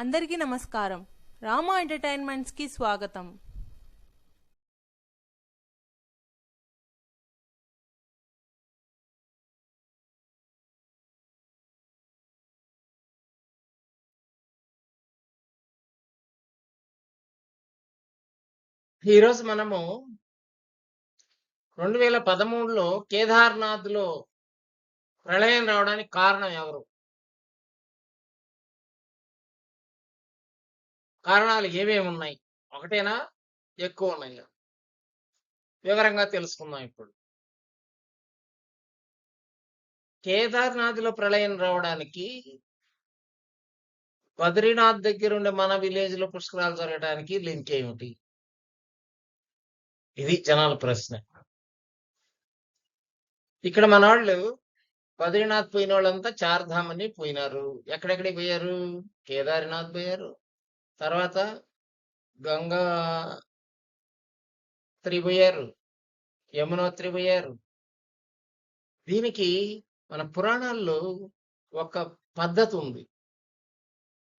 అందరికీ నమస్కారం. రామా ఎంటర్టైన్మెంట్స్కి స్వాగతం. ఈరోజు మనము రెండు వేల పదమూడులో కేదార్నాథ్లో ప్రళయం రావడానికి కారణం ఎవరు? కారణాలు ఏమేమి ఉన్నాయి? ఒకటేనా? ఎక్కువ ఉన్నాయి వివరంగా తెలుసుకుందాం ఇప్పుడు. కేదార్నాథ్లో ప్రళయం రావడానికి బద్రీనాథ్ దగ్గర ఉండే మన విలేజ్లో పుష్కరాలు జరగడానికి లింక్ ఏమిటి? ఇది జనాల ప్రశ్న. ఇక్కడ మన వాళ్ళు బద్రీనాథ్ పోయిన వాళ్ళంతా చార్ధామని పోయినారు. ఎక్కడెక్కడికి పోయారు? కేదారినాథ్ పోయారు. తర్వాత గంగా పోయారు యమునోత్రి పోయారు దీనికి మన పురాణాల్లో ఒక పద్ధతి ఉంది.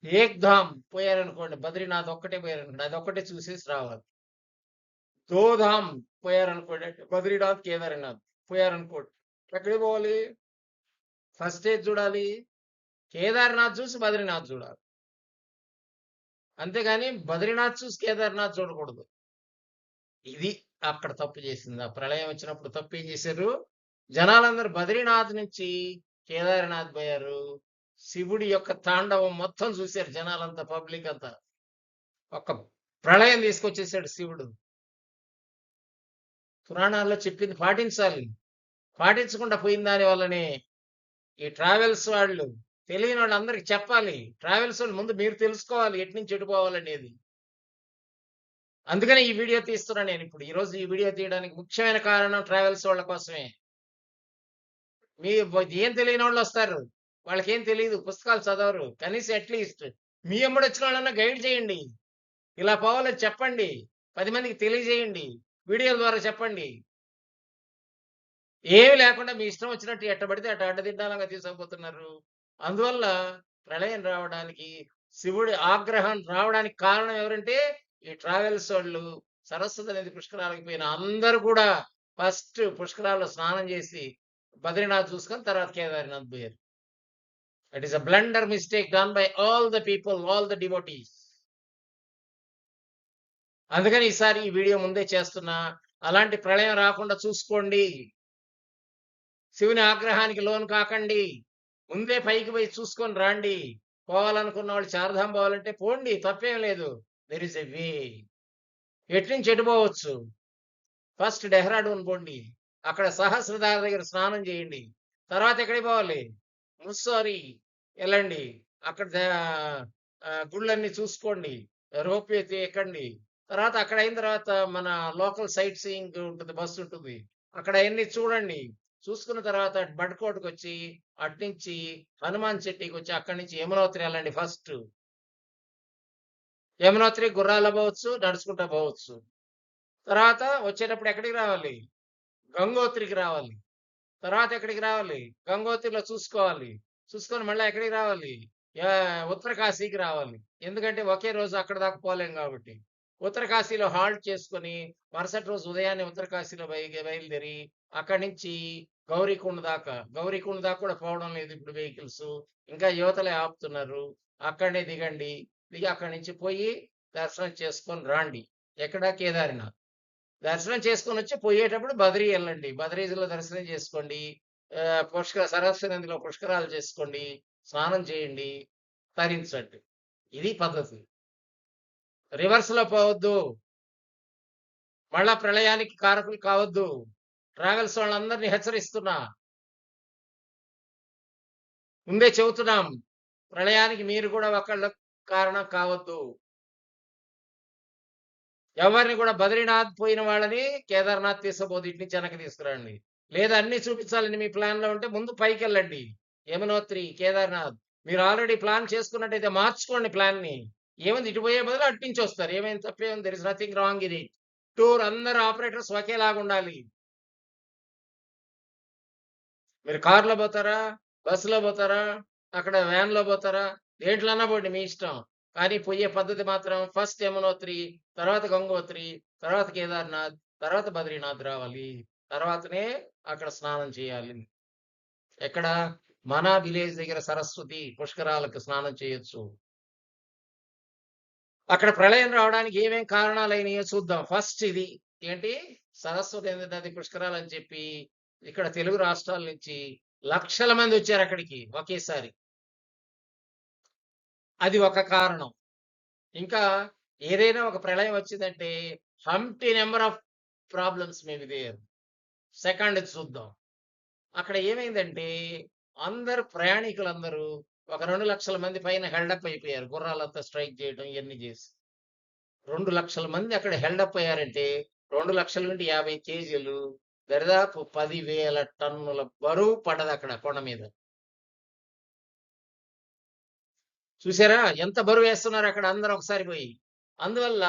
ఏక్ధామ్ పోయారనుకోండి బద్రీనాథ్ ఒక్కటే పోయారనుకోండి అది ఒక్కటే చూసేసి రావాలి. దోధామ్ పోయారనుకోండి బద్రీనాథ్ కేదార్నాథ్ పోయారనుకోండి ఎక్కడికి పోవాలి? ఫస్ట్ ఏది చూడాలి? కేదార్నాథ్ చూసి బద్రీనాథ్ చూడాలి. అంతేగాని బద్రీనాథ్ చూసి కేదార్నాథ్ చూడకూడదు. ఇది అక్కడ తప్పు చేసింది. ఆ ప్రళయం వచ్చినప్పుడు తప్పు ఏం చేశారు? జనాలందరూ బద్రీనాథ్ నుంచి కేదార్నాథ్ పోయారు. శివుడి యొక్క తాండవం మొత్తం చూశారు జనాలంతా పబ్లిక్ అంతా. ఒక ప్రళయం తీసుకొచ్చేసాడు శివుడు. పురాణాల్లో చెప్పింది పాటించాలి. పాటించకుండా పోయిన దాని వల్లనే ఈ ట్రావెల్స్ వాళ్ళు తెలియని వాళ్ళందరికి చెప్పాలి. ట్రావెల్స్ వాళ్ళు ముందు మీరు తెలుసుకోవాలి ఎటు నుంచి ఎటు పోవాలనేది. అందుకని ఈ వీడియో తీస్తున్నా నేను ఇప్పుడు. ఈరోజు ఈ వీడియో తీయడానికి ముఖ్యమైన కారణం ట్రావెల్స్ వాళ్ళ కోసమే. మీ ఏం తెలియని వాళ్ళు వస్తారు? వాళ్ళకి ఏం తెలియదు పుస్తకాలు చదవరు. కనీసం అట్లీస్ట్ మీ ఎమ్మడి వచ్చిన వాళ్ళన్నా గైడ్ చేయండి. ఇలా పోవాలని చెప్పండి. పది మందికి తెలియజేయండి. వీడియోల ద్వారా చెప్పండి. ఏమి లేకుండా మీ ఇష్టం వచ్చినట్టు ఎట్టబడితే అట్ట అడ్డదిడ్డాలంగా తీసుకుపోతున్నారు అందువల్ల ప్రళయం రావడానికి శివుడి ఆగ్రహం రావడానికి కారణం ఎవరంటే ఈ ట్రావెల్స్ వాళ్ళు సరస్వతి నది పుష్కరాలకు పోయిన అందరూ కూడా ఫస్ట్ పుష్కరాల్లో స్నానం చేసి బద్రీనాథ్ చూసుకొని తర్వాత కేదారినాథ్ పోయారు. It is a blunder mistake done by all the people all the devotees అందుకని ఈసారి ఈ వీడియో ముందే చేస్తున్నా. అలాంటి ప్రళయం రాకుండా చూసుకోండి. శివుని ఆగ్రహానికి లోన్ కాకండి. ముందే పైకి పోయి చూసుకొని రాండి. పోవాలనుకున్న వాళ్ళు చారధాం పోవాలంటే పోండి తప్పేం లేదు. దెర్ ఇస్ ఎ వే ఎట్నుంచి ఎటు పోవచ్చు? ఫస్ట్ డెహ్రాడూన్ పోండి. అక్కడ సహస్రధార దగ్గర స్నానం చేయండి. తర్వాత ఎక్కడికి పోవాలి? ముస్సోరి వెళ్ళండి. అక్కడ గుళ్ళన్ని గుళ్ళన్నీ చూసుకోండి. రోప్ ఎక్కండి. తర్వాత అక్కడ అయిన తర్వాత మన లోకల్ సైట్ సీయింగ్ ఉంటుంది బస్సు ఉంటుంది. అక్కడ అవన్నీ చూడండి. చూసుకున్న తర్వాత అటు బడ్కోటకు వచ్చి అట్నుంచి హనుమాన్ చెట్టికి వచ్చి అక్కడి నుంచి యమునోత్రి వెళ్ళండి ఫస్ట్. యమునోత్రి గుర్రాల పోవచ్చు నడుచుకుంటా పోవచ్చు. తర్వాత వచ్చేటప్పుడు ఎక్కడికి రావాలి? గంగోత్రికి రావాలి. తర్వాత ఎక్కడికి రావాలి? గంగోత్రిలో చూసుకోవాలి. చూసుకొని మళ్ళీ ఎక్కడికి రావాలి? ఉత్తరకాశీకి రావాలి. ఎందుకంటే ఒకే రోజు అక్కడ దాకా పోలేం కాబట్టి. ఉత్తరకాశీలో హాల్ట్ చేసుకొని మరుసటి రోజు ఉదయాన్నే ఉత్తరకాశీలో బయ బయలుదేరి అక్కడి నుంచి గౌరీకుండ దాకా గౌరీకుండ దాకా కూడా పోవడం లేదు ఇప్పుడు వెహికల్స్. ఇంకా యువతలే ఆపుతున్నారు. అక్కడనే దిగండి. దిగి అక్కడి నుంచి పోయి దర్శనం చేసుకొని రాండి. ఎక్కడ కేదారినాథ్. దర్శనం చేసుకొని వచ్చి పోయేటప్పుడు బద్రీ వెళ్ళండి. బద్రీలో దర్శనం చేసుకోండి. పుష్కర సరస్వతి నదిలో పుష్కరాలు చేసుకోండి. స్నానం చేయండి. తరించండి. ఇది పద్ధతి. రివర్స్లో పోవద్దు. మళ్ళా ప్రళయానికి కారకులు కావద్దు. ట్రావెల్స్ వాళ్ళందరినీ హెచ్చరిస్తున్నా. ముందే చెబుతున్నాం ప్రళయానికి మీరు కూడా ఒకళ్ళ కారణం కావద్దు. ఎవరిని కూడా బద్రీనాథ్ పోయిన వాళ్ళని కేదార్నాథ్ తీసుకోబోదు ఇటు నుంచి వెనక్కి తీసుకురండి. లేదా అన్ని చూపించాలని మీ ప్లాన్లో ఉంటే ముందు పైకి వెళ్ళండి యమునోత్రి కేదార్నాథ్ మీరు ఆల్రెడీ ప్లాన్ చేసుకున్నట్టయితే మార్చుకోండి ప్లాన్ని ఇటు పోయే బదులు అట్టించి వస్తారు. ఏమైంది తప్పే దెర్ ఇస్ నథింగ్ రాంగ్ ఇది టూర్ అందరు ఆపరేటర్స్ ఒకేలాగా ఉండాలి మీరు కార్లో పోతారా? బస్సులో పోతారా? అక్కడ వ్యాన్లో పోతారా? దేంట్లోనా పోండి మీ ఇష్టం. కానీ పోయే పద్ధతి మాత్రం ఫస్ట్ యమునోత్రి తర్వాత గంగోత్రి తర్వాత కేదార్నాథ్ తర్వాత బద్రీనాథ్ రావాలి. తర్వాతనే అక్కడ స్నానం చేయాలి. ఎక్కడ? మన విలేజ్ దగ్గర సరస్వతి పుష్కరాలకు స్నానం చేయొచ్చు. అక్కడ ప్రళయం రావడానికి ఏమేం కారణాలు అయినాయో చూద్దాం. ఫస్ట్ ఇది ఏంటి? సరస్వతి నది పుష్కరాలు అని చెప్పి ఇక్కడ తెలుగు రాష్ట్రాల నుంచి లక్షల మంది వచ్చారు అక్కడికి ఒకేసారి. అది ఒక కారణం. ఇంకా ఏదైనా ఒక ప్రళయం వచ్చిందంటే హంటీ number of problems maybe there second చూద్దాం. అక్కడ ఏమైందంటే అందరు ప్రయాణికులందరూ ఒక రెండు లక్షల మంది పైన హెల్డప్ అయిపోయారు. గుర్రాలంతా స్ట్రైక్ చేయడం ఇవన్నీ చేసి. రెండు లక్షల మంది అక్కడ హెల్డప్ అయ్యారంటే రెండు లక్షల నుండి యాభై కేజీలు దరిదాపు పదివేల టన్నుల బరువు పడదు అక్కడ కొండ మీద. చూసారా? ఎంత బరువు వేస్తున్నారు అక్కడ అందరూ ఒకసారి పోయి. అందువల్ల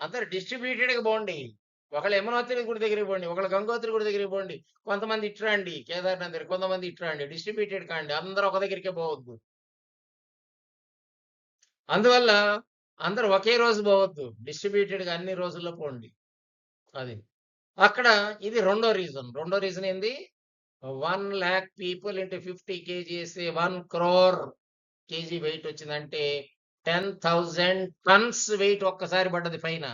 అందరు డిస్ట్రిబ్యూటెడ్గా పోండి. ఒకళ్ళు యమునోత్రి గుడి దగ్గరికి పోండి ఒకళ్ళు గంగోత్రి గుడి దగ్గరికి పోండి. కొంతమంది ఇటు రండి కేదార్నాథ్ దగ్గర కొంతమంది ఇటు రండి డిస్ట్రిబ్యూటెడ్ కాండి. అందరూ ఒక దగ్గరికే పోవద్దు. అందువల్ల అందరూ ఒకే రోజు పోవద్దు. డిస్ట్రిబ్యూటెడ్గా అన్ని రోజుల్లో పోండి. అది. అక్కడ ఇది రెండో రీజన్. రెండో రీజన్ ఏంది? One lakh people into fifty kgs one crore kg weight వచ్చిందంటే టెన్ థౌజండ్ టన్స్ వెయిట్ ఒక్కసారి పడ్డది పైన.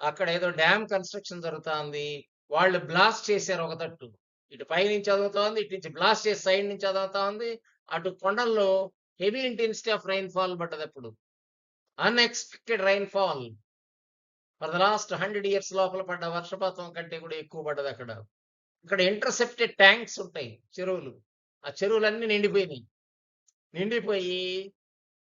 అక్కడ ఏదో డ్యామ్ కన్స్ట్రక్షన్ జరుగుతుంది. వాళ్ళు బ్లాస్ట్ చేశారు ఒక తట్టు. ఇటు పై నుంచి చదువుతోంది ఇటు నుంచి బ్లాస్ట్ చేసి సైడ్ నుంచి చదువుతా ఉంది అటు కొండల్లో heavy intensity of rainfall పడ్డది అప్పుడు. Unexpected rainfall. For the last hundred years లోపల పడ్డ వర్షపాతం కంటే కూడా ఎక్కువ పడ్డది అక్కడ. ఇక్కడ ఇంటర్సెప్టెడ్ ట్యాంక్స్ ఉంటాయి చెరువులు. ఆ చెరువులన్నీ నిండిపోయినాయి. నిండిపోయి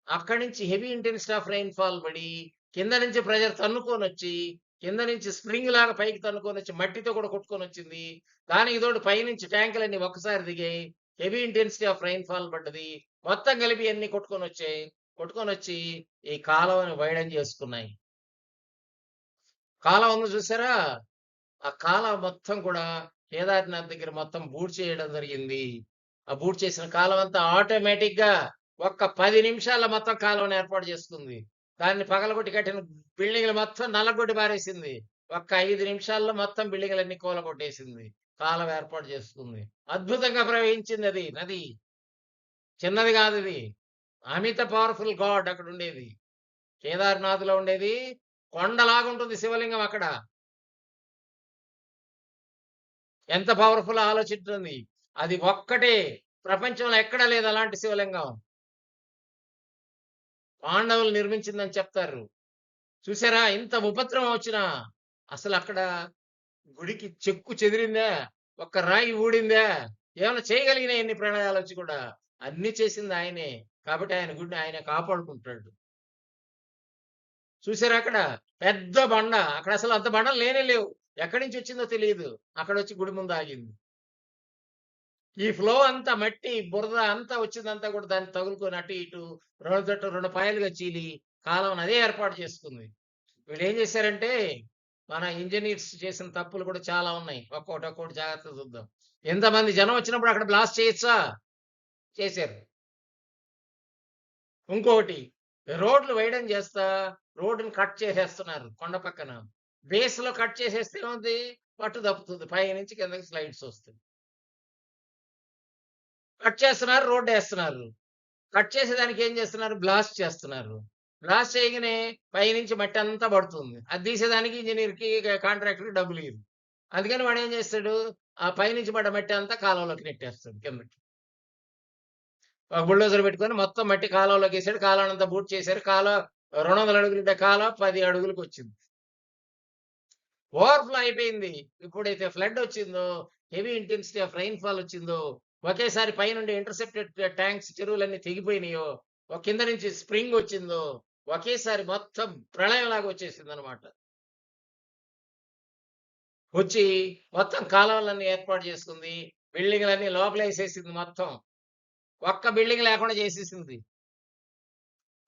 అక్కడి నుంచి heavy intensity of rainfall పడి కింద నుంచి ప్రెజర్ తన్నుకొని వచ్చి కింద నుంచి స్ప్రింగ్ లాగా పైకి తన్నుకొని వచ్చి మట్టితో కూడా కొట్టుకొని వచ్చింది. దానికి తోడు పైనుంచి ట్యాంకులన్నీ ఒక్కసారి దిగాయి. Heavy intensity of rainfall పడ్డది. మొత్తం కలిపి అన్ని కొట్టుకొని వచ్చాయి. కొట్టుకొని వచ్చి ఈ కాలువని వైడం చేసుకున్నాయి. కాలం ఉంది చూసారా? ఆ కాల మొత్తం కూడా కేదార్నాథ్ దగ్గర మొత్తం బూడ్ చేయడం జరిగింది. ఆ బూడ్ చేసిన కాలం అంతా ఆటోమేటిక్గా ఒక్క పది నిమిషాల మొత్తం కాలువని ఏర్పాటు చేస్తుంది దాన్ని పగలగొట్టి కట్టిన బిల్డింగ్లు మొత్తం నల్లగొట్టి పారేసింది. ఒక్క ఐదు నిమిషాల్లో మొత్తం బిల్డింగ్లన్నీ కూలగొట్టేసింది. కాలం ఏర్పాటు చేస్తుంది అద్భుతంగా ప్రవహించింది అది నది. చిన్నది కాదు ఇది అమిత పవర్ఫుల్ గాడ్ అక్కడ ఉండేది. కేదార్నాథ్లో ఉండేది. కొండలాగుంటుంది శివలింగం అక్కడ. ఎంత పవర్ఫుల్ ఆలోచిస్తుంది అది ఒక్కటే. ప్రపంచంలో ఎక్కడా లేదు అలాంటి శివలింగం. పాండవులు నిర్మించిందని చెప్తారు. చూసారా? ఇంత ఉపద్రవం వచ్చినా అసలు అక్కడ గుడికి చెక్కు చెదిరిందా? ఒక్క రాయి ఊడిందా? ఏమైనా చేయగలిగిన ఎన్ని ప్రణయాలు వచ్చి కూడా? అన్ని చేసింది ఆయనే. కాబట్టి ఆయన గుడిని ఆయన కాపాడుకుంటాడు. చూసారా అక్కడ? పెద్ద బండ. అక్కడ అసలు అంత బండలు లేనే లేవు. ఎక్కడి నుంచి వచ్చిందో తెలియదు. అక్కడ వచ్చి గుడి ముందు ఆగింది. ఈ ఫ్లో అంతా మట్టి బురద అంతా వచ్చిందంతా కూడా దాన్ని తగులుకొని అటు ఇటు రెండు తట్టు రెండు పాయలుగా చీలి కాలం అదే ఏర్పాటు చేసుకుంది. వీళ్ళు ఏం చేశారంటే మన ఇంజనీర్స్ చేసిన తప్పులు కూడా చాలా ఉన్నాయి. ఒక్కొక్కటి ఒక్కొక్కటి జాగ్రత్త చూద్దాం. ఎంతమంది జనం వచ్చినప్పుడు అక్కడ బ్లాస్ట్ చేయొచ్చా? చేశారు. ఇంకొకటి రోడ్లు వేయడం చేస్తా రోడ్డుని కట్ చేసేస్తున్నారు కొండ పక్కన. బేస్లో కట్ చేసేస్తే ఏముంది? పట్టు తప్పుతుంది. పై నుంచి కిందకి స్లైడ్స్ వస్తుంది కట్ చేస్తున్నారు రోడ్డు వేస్తున్నారు. కట్ చేసేదానికి ఏం చేస్తున్నారు? బ్లాస్ట్ చేస్తున్నారు. బ్లాస్ట్ చేయగానే పైనుంచి మట్టి అంతా పడుతుంది. అది తీసేదానికి ఇంజనీర్కి కాంట్రాక్టర్ డబ్బులు ఇవ్వదు అందుకని వాడు ఏం చేస్తాడు? ఆ పైనుంచి పడ్డ మట్టి అంతా కాలువలోకి నెట్టేస్తాడు కిందకి. ఒక బుల్డోజర్ పెట్టుకొని మొత్తం మట్టి కాలువలోకి వేసాడు. కాలం అంతా బూట్ చేశారు. కాలువ రెండు వందల అడుగులు కాలువ పది అడుగులకు వచ్చింది. ఓవర్ఫ్లో అయిపోయింది. ఇప్పుడైతే ఫ్లడ్ వచ్చిందో heavy intensity of rainfall వచ్చిందో ఒకేసారి పైనుండి ఇంటర్సెప్టెడ్ ట్యాంక్స్ చెరువులన్నీ తెగిపోయినాయో ఒక కింద నుంచి స్ప్రింగ్ వచ్చిందో ఒకేసారి మొత్తం ప్రళయంలాగా వచ్చేసింది అనమాట వచ్చి మొత్తం కాలువలన్నీ ఏర్పాటు చేసుకుంది. బిల్డింగ్లన్నీ లోపల వేసేసింది మొత్తం. ఒక్క బిల్డింగ్ లేకుండా చేసేసింది.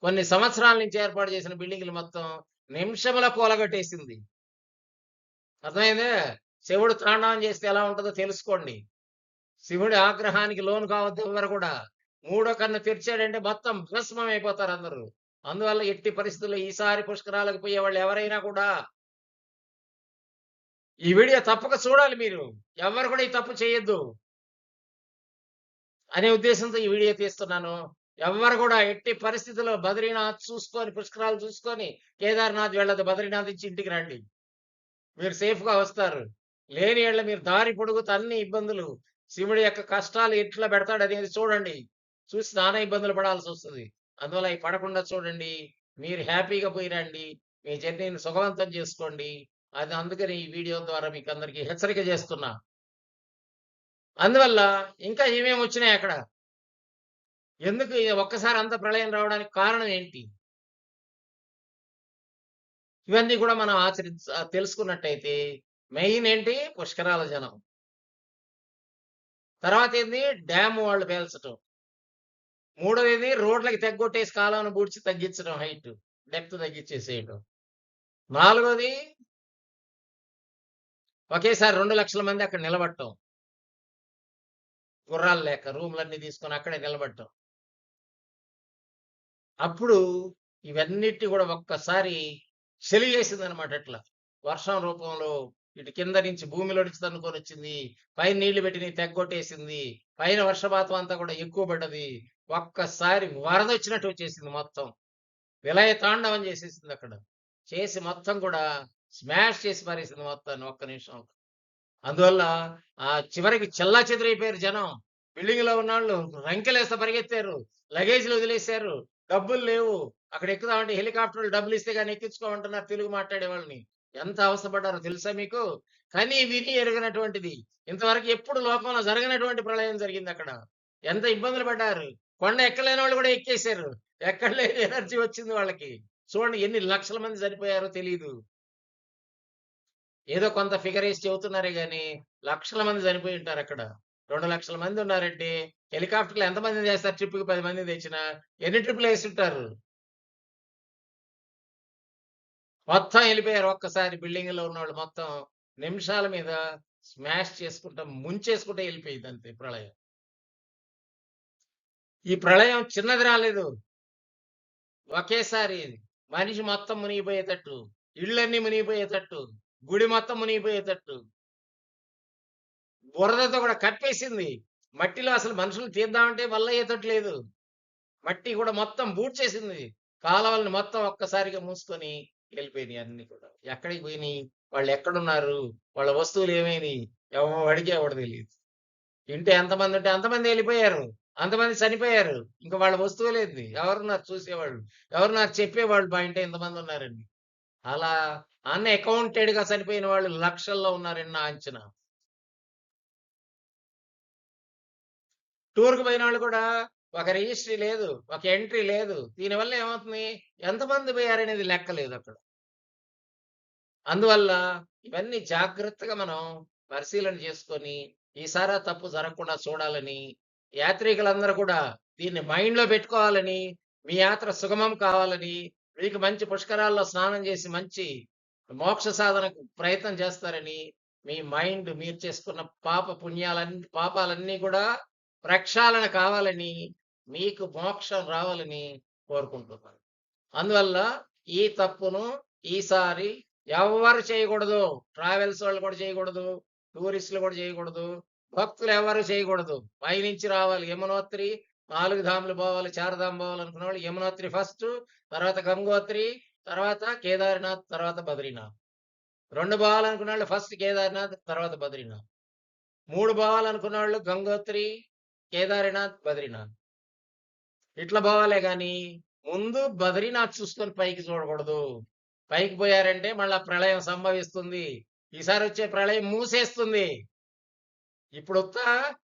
కొన్ని సంవత్సరాల నుంచి ఏర్పాటు చేసిన బిల్డింగ్లు మొత్తం నిమిషముల కూలగొట్టేసింది. అర్థమైందే? శివుడు తాండవం చేస్తే ఎలా ఉంటుందో తెలుసుకోండి. శివుడి ఆగ్రహానికి లోను కావద్దు ఎవరు కూడా. మూడో కన్ను తెరిచాడంటే మొత్తం భస్మం అయిపోతారు అందరూ. అందువల్ల ఎట్టి పరిస్థితుల్లో ఈసారి పుష్కరాలకు పోయే వాళ్ళు ఎవరైనా కూడా ఈ వీడియో తప్పక చూడాలి మీరు. ఎవరు కూడా ఈ తప్పు చేయొద్దు. అనే ఉద్దేశంతో ఈ వీడియో తీస్తున్నాను. ఎవరు కూడా ఎట్టి పరిస్థితుల్లో బద్రీనాథ్ చూసుకొని పుష్కరాలు చూసుకొని కేదార్నాథ్ వెళ్ళదు. బద్రీనాథ్ ఇచ్చి ఇంటికి రండి. మీరు సేఫ్గా వస్తారు. లేని ఏళ్ళ మీరు దారి పొడుగుతూ అన్ని ఇబ్బందులు శివుడి యొక్క కష్టాలు ఎట్లా పెడతాడు అనేది చూడండి. చూసి నానా ఇబ్బందులు పడాల్సి వస్తుంది. అందువల్ల ఈ పడకుండా చూడండి. మీరు హ్యాపీగా పోయి రండి. మీ జర్నీని సుఖవంతం చేసుకోండి. అది అందుకని ఈ వీడియో ద్వారా మీకు అందరికీ హెచ్చరిక చేస్తున్నా. అందువల్ల ఇంకా ఏమేమి వచ్చినాయి అక్కడ? ఎందుకు ఒక్కసారి అంత ప్రళయం రావడానికి కారణం ఏంటి? ఇవన్నీ కూడా మనం ఆచరి తెలుసుకున్నట్టయితే మెయిన్ ఏంటి? పుష్కరాల జనం. తర్వాత ఏంది? డ్యామ్ వాళ్ళు పేల్చటం. మూడోది రోడ్లకి తగ్గొట్టేసి కాలాన్ని బూడ్చి తగ్గించడం హైట్. డెప్త్ తగ్గించేసేయడం నాలుగోది ఒకేసారి రెండు లక్షల మంది అక్కడ నిలబడటం. గుర్రాలు లేక రూమ్లన్నీ తీసుకొని అక్కడే నిలబడటం. అప్పుడు ఇవన్నిటి కూడా ఒక్కసారి చలి చేసింది అనమాట అట్లా. వర్షం రూపంలో ఇటు కింద నుంచి భూమిలో నుంచి తన్నుకొని వచ్చింది పైన నీళ్ళు పెట్టి తెగ్గొట్టేసింది పైన వర్షపాతం అంతా కూడా ఎక్కువ పడ్డది. ఒక్కసారి వరద వచ్చినట్టు వచ్చేసింది మొత్తం. విలయ తాండవం చేసేసింది అక్కడ. చేసి మొత్తం కూడా స్మాష్ చేసి పారేసింది మొత్తాన్ని ఒక్క నిమిషం. అందువల్ల ఆ చివరికి చెల్లా చెదిరైపోయారు జనం. బిల్డింగ్లో ఉన్నవాళ్ళు రంకెలేస్తే పరిగెత్తారు లగేజ్లు వదిలేశారు. డబ్బులు లేవు. అక్కడ ఎక్కుదామంటే హెలికాప్టర్లు డబ్బులు ఇస్తే కానీ ఎక్కించుకోమంటున్నారు తెలుగు మాట్లాడే వాళ్ళని. ఎంత అవసరపడ్డారో తెలుసా మీకు? కానీ విని ఎరగనటువంటిది. ఇంతవరకు ఎప్పుడు లోకంలో జరగనటువంటి ప్రళయం జరిగింది అక్కడ. ఎంత ఇబ్బందులు పడ్డారు. కొండ ఎక్కలేని వాళ్ళు కూడా ఎక్కేశారు. ఎక్కడలేని ఎనర్జీ వచ్చింది వాళ్ళకి. చూడండి ఎన్ని లక్షల మంది చనిపోయారో తెలియదు ఏదో కొంత ఫిగర్ వేసి చెబుతున్నారే కానీ లక్షల మంది చనిపోయి ఉంటారు అక్కడ. రెండు లక్షల మంది ఉన్నారంటే హెలికాప్టర్లు ఎంతమంది చేస్తారు ట్రిప్కి పది మంది తెచ్చిన ఎన్ని ట్రిప్లు వేసి ఉంటారు మొత్తం వెళ్ళిపోయారు ఒక్కసారి బిల్డింగ్లో ఉన్న వాళ్ళు మొత్తం నిమిషాల మీద స్మాష్ చేసుకుంటా ముంచేసుకుంటే వెళ్ళిపోయింది అంతే ప్రళయం. ఈ ప్రళయం చిన్నది రాలేదు. ఒకేసారి మనిషి మొత్తం మునిగిపోయేటట్టు ఇళ్ళన్నీ మునిగిపోయేటట్టు గుడి మొత్తం మునిగిపోయేటట్టు. బురదతో కూడా కప్పేసింది మట్టిలో అసలు మనుషులు తీద్దామంటే వల్ల అయ్యేటట్టు లేదు. మట్టి కూడా మొత్తం బూట్ చేసింది. కాలవల్ని మొత్తం ఒక్కసారిగా మూసుకొని వెళ్ళిపోయినాయి అన్ని కూడా. ఎక్కడికి పోయినాయి? వాళ్ళు ఎక్కడున్నారు? వాళ్ళ వస్తువులు ఏమైనాయి? ఎవడికి ఎవడు తెలియదు. ఇంటే ఎంతమంది ఉంటే అంతమంది వెళ్ళిపోయారు. అంతమంది చనిపోయారు. ఇంకా వాళ్ళ వస్తువులేంది ఎవరున్నారు చూసేవాళ్ళు? ఎవరున్నారు చెప్పేవాళ్ళు? మా ఇంటే ఎంతమంది ఉన్నారండి అలా అన్న అకౌంటెడ్గా చనిపోయిన వాళ్ళు లక్షల్లో ఉన్నారని నా అంచనా. టూర్కి పోయిన వాళ్ళు కూడా ఒక రిజిస్ట్రీ లేదు ఒక ఎంట్రీ లేదు. దీనివల్ల ఏమవుతుంది? ఎంతమంది పోయారనేది లెక్క లేదు అక్కడ. అందువల్ల ఇవన్నీ జాగ్రత్తగా మనం పరిశీలన చేసుకొని ఈసారా తప్పు జరగకుండా చూడాలని యాత్రికులందరూ కూడా దీన్ని మైండ్లో పెట్టుకోవాలని మీ యాత్ర సుగమం కావాలని మీకు మంచి పుష్కరాల్లో స్నానం చేసి మంచి మోక్ష సాధనకు ప్రయత్నం చేస్తారని మీ మైండ్ మీరు చేసుకున్న పాప పుణ్యాలన్నీ పాపాలన్నీ కూడా ప్రక్షాళన కావాలని మీకు మోక్షం రావాలని కోరుకుంటున్నాను అందువల్ల ఈ తప్పును ఈసారి ఎవరు చేయకూడదు. ట్రావెల్స్ వాళ్ళు కూడా చేయకూడదు. టూరిస్టులు కూడా చేయకూడదు. భక్తులు ఎవరు చేయకూడదు. పైనుంచి రావాలి. యమునోత్రి నాలుగు ధాములు పోవాలి చారధాం పోవాలి అనుకున్న వాళ్ళు యమునోత్రి ఫస్ట్ తర్వాత గంగోత్రి తర్వాత కేదార్నాథ్ తర్వాత బద్రీనాథ్. రెండు పోవాలనుకున్న వాళ్ళు ఫస్ట్ కేదార్నాథ్ తర్వాత బద్రీనాథ్. మూడు పోవాలనుకున్న వాళ్ళు గంగోత్రి కేదారినాథ్ బద్రీనాథ్. ఇట్లా పోవాలే గాని ముందు బద్రీనాథ్ చూసుకొని పైకి చూడకూడదు. పైకి పోయారంటే మళ్ళా ప్రళయం సంభవిస్తుంది. ఈసారి వచ్చే ప్రళయం మూసేస్తుంది. ఇప్పుడు ఉత్త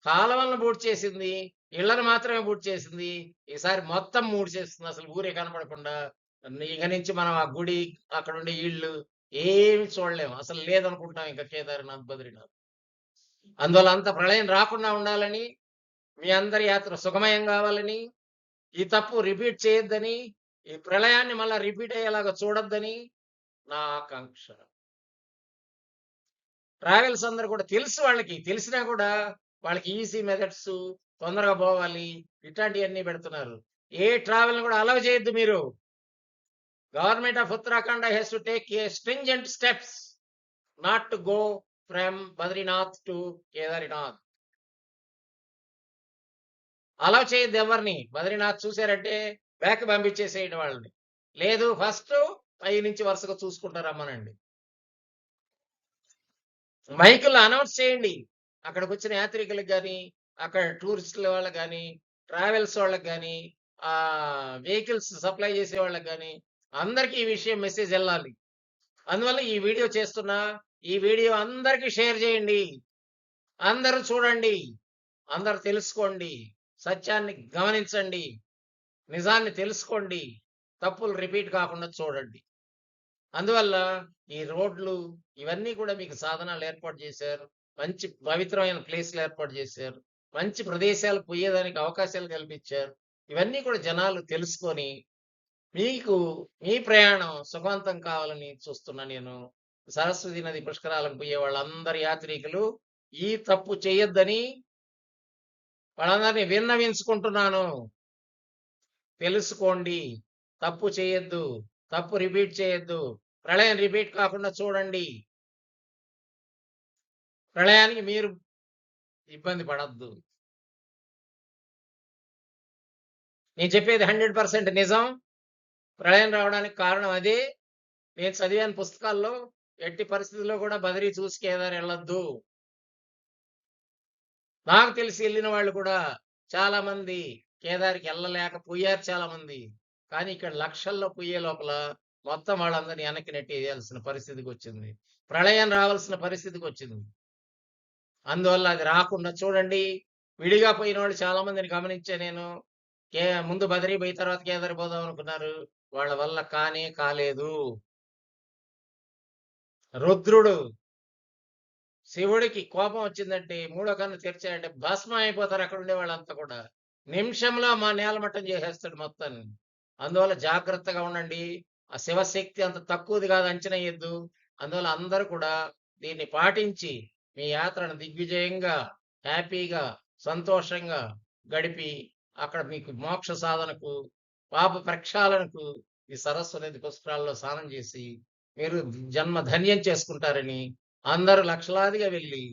కాలువలను బూట్ చేసింది ఇళ్ళను మాత్రమే బూట్ చేసింది ఈసారి మొత్తం మూడు చేస్తుంది అసలు ఊరే కనపడకుండా ఇక నుంచి మనం ఆ గుడి అక్కడ ఉండే ఇళ్ళు ఏమి చూడలేము అసలు లేదనుకుంటాం ఇంకా కేదార్నాథ్ బద్రీనాథ్. అందువల్ల అంత ప్రళయం రాకుండా ఉండాలని మీ అందరి యాత్ర సుఖమయం కావాలని ఈ తప్పు రిపీట్ చేయొద్దని ఈ ప్రళయాన్ని మళ్ళా రిపీట్ అయ్యేలాగా చూడొద్దని నా ఆకాంక్ష. ట్రావెల్స్ అందరు కూడా తెలుసు వాళ్ళకి తెలిసినా కూడా వాళ్ళకి ఈజీ మెథడ్స్ తొందరగా పోవాలి ఇట్లాంటివన్నీ పెడుతున్నారు. ఏ ట్రావెల్ కూడా అలవ్ చేయొద్దు మీరు. Government of Uttarakhand has to take a stringent steps not to go from Badrinath to Kedarnath. అలా చేయొద్దు ఎవరిని. బద్రీనాథ్ చూసారంటే బ్యాక్ పంపించేసేయండి వాళ్ళని. లేదు ఫస్ట్ పై నుంచి వరుసగా చూసుకుంటారమ్మనండి మైకులు అనౌన్స్ చేయండి. అక్కడికి వచ్చిన యాత్రికులకు కానీ అక్కడ టూరిస్టుల వాళ్ళకి కానీ ట్రావెల్స్ వాళ్ళకి కానీ ఆ వెహికల్స్ సప్లై చేసే వాళ్ళకి కానీ అందరికీ ఈ విషయం మెసేజ్ వెళ్ళాలి. అందువల్ల ఈ వీడియో చేస్తున్నా ఈ వీడియో అందరికీ షేర్ చేయండి. అందరూ చూడండి. అందరు తెలుసుకోండి. సత్యాన్ని గమనించండి. నిజాన్ని తెలుసుకోండి. తప్పులు రిపీట్ కాకుండా చూడండి. అందువల్ల ఈ రోడ్లు ఇవన్నీ కూడా మీకు సాధనాలు ఏర్పాటు చేశారు. మంచి పవిత్రమైన ప్లేస్లు ఏర్పాటు చేశారు. మంచి ప్రదేశాలు పోయేదానికి అవకాశాలు కల్పించారు. ఇవన్నీ కూడా జనాలు తెలుసుకొని మీకు మీ ప్రయాణం సుఖవంతం కావాలని చూస్తున్నా నేను. సరస్వతి నది పుష్కరాలకు పోయే వాళ్ళందరి యాత్రికులు ఈ తప్పు చేయొద్దని వాళ్ళందరినీ విన్నవించుకుంటున్నాను. తెలుసుకోండి. తప్పు చేయొద్దు. తప్పు రిపీట్ చేయొద్దు. ప్రళయం రిపీట్ కాకుండా చూడండి. ప్రళయానికి మీరు ఇబ్బంది పడద్దు. నేను చెప్పేది హండ్రెడ్ పర్సెంట్ నిజం. ప్రళయం రావడానికి కారణం అదే. నేను చదివాను పుస్తకాల్లో ఎట్టి పరిస్థితుల్లో కూడా బదిలీ చూసి కేదార్ వెళ్ళొద్దు. నాకు తెలిసి వెళ్ళిన వాళ్ళు కూడా చాలా మంది కేదారికి వెళ్ళలేకపోయారు చాలా మంది. కానీ ఇక్కడ లక్షల్లో పోయే లోపల మొత్తం వాళ్ళందరినీ వెనక్కి నెట్టేయాల్సిన పరిస్థితికి వచ్చింది. ప్రళయం రావాల్సిన పరిస్థితికి వచ్చింది. అందువల్ల అది రాకుండా చూడండి. విడిగా పోయిన వాళ్ళు చాలా మందిని గమనించే నేను. కే ముందు బదిరీపోయి తర్వాత కేదారి పోదాం అనుకున్నారు. వాళ్ళ వల్ల కానే కాలేదు. రుద్రుడు శివుడికి కోపం వచ్చిందంటే మూడో కన్ను తెరిచాడంటే భస్మం అయిపోతారు అక్కడ ఉండే వాళ్ళంతా కూడా. నిమిషంలో మా నేలమట్టం చేసేస్తాడు మొత్తాన్ని. అందువల్ల జాగ్రత్తగా ఉండండి. ఆ శివశక్తి అంత తక్కువది కాదు అంచనా వేయద్దు. అందువల్ల అందరూ కూడా దీన్ని పాటించి మీ యాత్రను దిగ్విజయంగా హ్యాపీగా సంతోషంగా గడిపి అక్కడ మీకు మోక్ష సాధనకు పాప ప్రక్షాళనకు ఈ సరస్సు నది పుష్కరాల్లో స్నానం చేసి మీరు జన్మ ధన్యం చేసుకుంటారని అందరు లక్షలాదిగా వెళ్ళి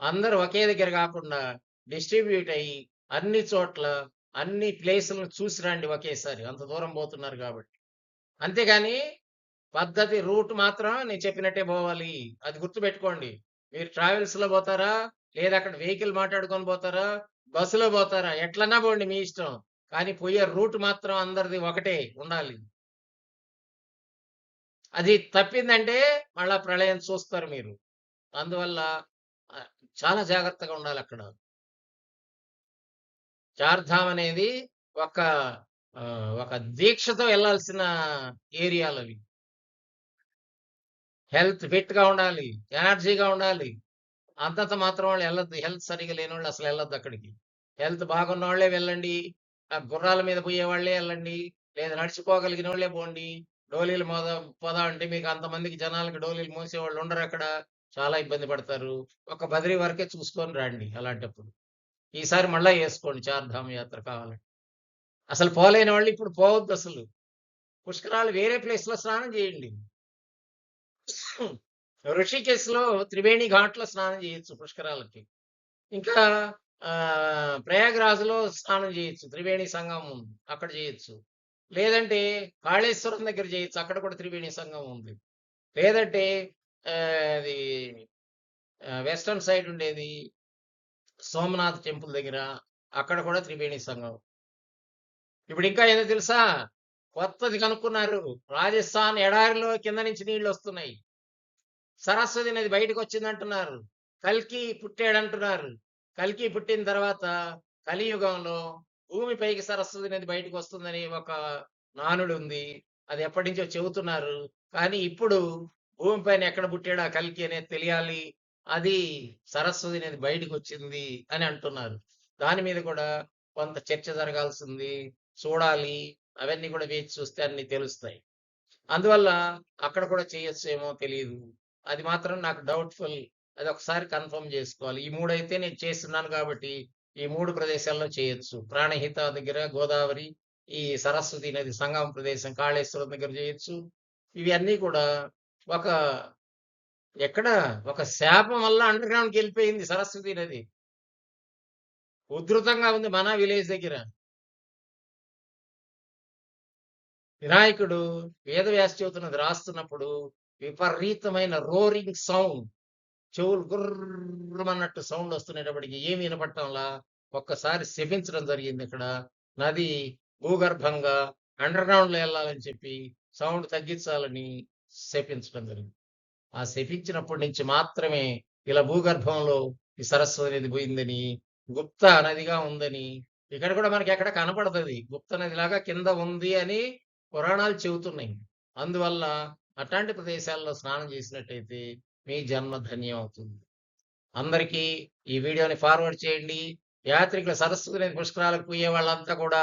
అందరూ ఒకే దగ్గర కాకుండా డిస్ట్రిబ్యూట్ అయ్యి అన్ని చోట్ల అన్ని ప్లేసులను చూసి రండి ఒకేసారి. అంత దూరం పోతున్నారు కాబట్టి. అంతేగాని పద్ధతి రూట్ మాత్రం నేను చెప్పినట్టే పోవాలి. అది గుర్తుపెట్టుకోండి. మీరు ట్రావెల్స్లో పోతారా? లేదా అక్కడ వెహికల్ మాట్లాడుకొని పోతారా? బస్సులో పోతారా? ఎట్లన్నా పోండి మీ ఇష్టం. కానీ పోయే రూట్ మాత్రం అందరిది ఒకటే ఉండాలి. అది తప్పిందంటే మళ్ళా ప్రళయం చూస్తారు మీరు. అందువల్ల చాలా జాగ్రత్తగా ఉండాలి అక్కడ. చార్ధామ్ అనేది ఒక ఒక దీక్షతో వెళ్ళాల్సిన ఏరియాలు అవి. హెల్త్ ఫిట్గా ఉండాలి ఎనర్జీగా ఉండాలి. అంతంత మాత్రం వాళ్ళు వెళ్ళద్దు హెల్త్ సరిగా లేని వాళ్ళు అసలు వెళ్ళొద్దు అక్కడికి. హెల్త్ బాగున్న వాళ్ళే వెళ్ళండి ఆ గుర్రాల మీద పోయే వాళ్ళే వెళ్ళండి లేదా నడిచిపోగలిగిన వాళ్ళే పోండి. డోలీలు మోద పోదా అంటే మీకు అంతమందికి జనాలకి డోలీలు మోసేవాళ్ళు ఉండరు అక్కడ చాలా ఇబ్బంది పడతారు. ఒక బదిరీ వరకే చూసుకొని రండి అలాంటప్పుడు. ఈసారి మళ్ళీ వేసుకోండి చార్ధామ యాత్ర కావాలంటే. అసలు పోలేని వాళ్ళు ఇప్పుడు పోవద్దు అసలు. పుష్కరాలు వేరే ప్లేస్లో స్నానం చేయండి. ఋషికేశ్లో త్రివేణి ఘాట్లో స్నానం చేయొచ్చు పుష్కరాలకి. ఇంకా ఆ స్నానం చేయొచ్చు త్రివేణి సంగమం ఉంది అక్కడ చేయొచ్చు. లేదంటే కాళేశ్వరం దగ్గర చేయొచ్చు అక్కడ కూడా త్రివేణి సంగమం ఉంది. లేదంటే అది వెస్టర్న్ సైడ్ ఉండేది. సోమనాథ్ టెంపుల్ దగ్గర. అక్కడ కూడా త్రివేణి సంఘం. ఇప్పుడు ఇంకా ఏదో తెలుసా? కొత్తది కనుక్కున్నారు. రాజస్థాన్ ఎడారిలో కింద నుంచి నీళ్ళు వస్తున్నాయి. సరస్వతి నది బయటకు వచ్చింది అంటున్నారు కల్కి పుట్టాడంటున్నారు. కల్కి పుట్టిన తర్వాత కలియుగంలో భూమి పైకి సరస్వతి నది బయటకు వస్తుందని ఒక నానుడు ఉంది అది ఎప్పటి నుంచో చెబుతున్నారు. కానీ ఇప్పుడు భూమి పైన ఎక్కడ పుట్టాడు ఆ కల్కి అనేది తెలియాలి. అది సరస్వతి అనేది బయటకు వచ్చింది అని అంటున్నారు. దాని మీద కూడా కొంత చర్చ జరగాల్సింది. చూడాలి. అవన్నీ కూడా వేచి చూస్తే అన్ని తెలుస్తాయి. అందువల్ల అక్కడ కూడా చేయొచ్చేమో తెలియదు అది మాత్రం నాకు డౌట్ఫుల్. అది ఒకసారి కన్ఫర్మ్ చేసుకోవాలి. ఈ మూడు అయితే నేను చేస్తున్నాను కాబట్టి ఈ మూడు ప్రదేశాల్లో చేయొచ్చు. ప్రాణహిత దగ్గర గోదావరి ఈ సరస్వతి నది సంగమ ప్రదేశం కాళేశ్వరం దగ్గర చేయొచ్చు. ఇవన్నీ కూడా ఒక ఎక్కడ ఒక శాపం వల్ల అండర్ గ్రౌండ్కి వెళ్ళిపోయింది సరస్వతి నది. ఉధృతంగా ఉంది మన విలేజ్ దగ్గర. వినాయకుడు వేదవ్యాస చదువుతున్నది రాస్తున్నప్పుడు విపరీతమైన రోరింగ్ సౌండ్ చెవులు గుర్రమన్నట్టు సౌండ్ వస్తున్నప్పటికీ ఏమి వినపడటంలా ఒక్కసారి శపించడం జరిగింది ఇక్కడ. నది భూగర్భంగా అండర్ గ్రౌండ్లో వెళ్ళాలని చెప్పి సౌండ్ తగ్గించాలని శపించడం జరిగింది ఆ శపించినప్పటి నుంచి మాత్రమే ఇలా భూగర్భంలో ఈ సరస్వతి నది పోయిందని గుప్త నదిగా ఉందని ఇక్కడ కూడా మనకి ఎక్కడ కనపడుతుంది. గుప్త నదిలాగా కింద ఉంది అని పురాణాలు చెబుతున్నాయి. అందువల్ల అట్లాంటి ప్రదేశాల్లో స్నానం చేసినట్టయితే మీ జన్మ ధన్యం అవుతుంది. అందరికీ ఈ వీడియోని ఫార్వర్డ్ చేయండి. యాత్రికుల సరస్వతి నది పుష్కరాలకు పోయే వాళ్ళంతా కూడా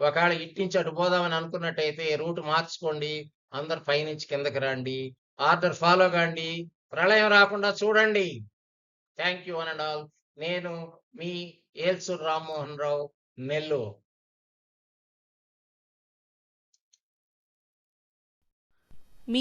ఒకవేళ ఇట్టించి అటు పోదామని అనుకున్నట్టయితే రూట్ మార్చుకోండి. అందరు పైనుంచి కిందకి రండి. ఆర్డర్ ఫాలో కాండి. ప్రళయం రాకుండా చూడండి. Thank you one and all నేను మీ ఏల్సూర్ రామ్మోహన్ రావు నెల్లూరు. మీ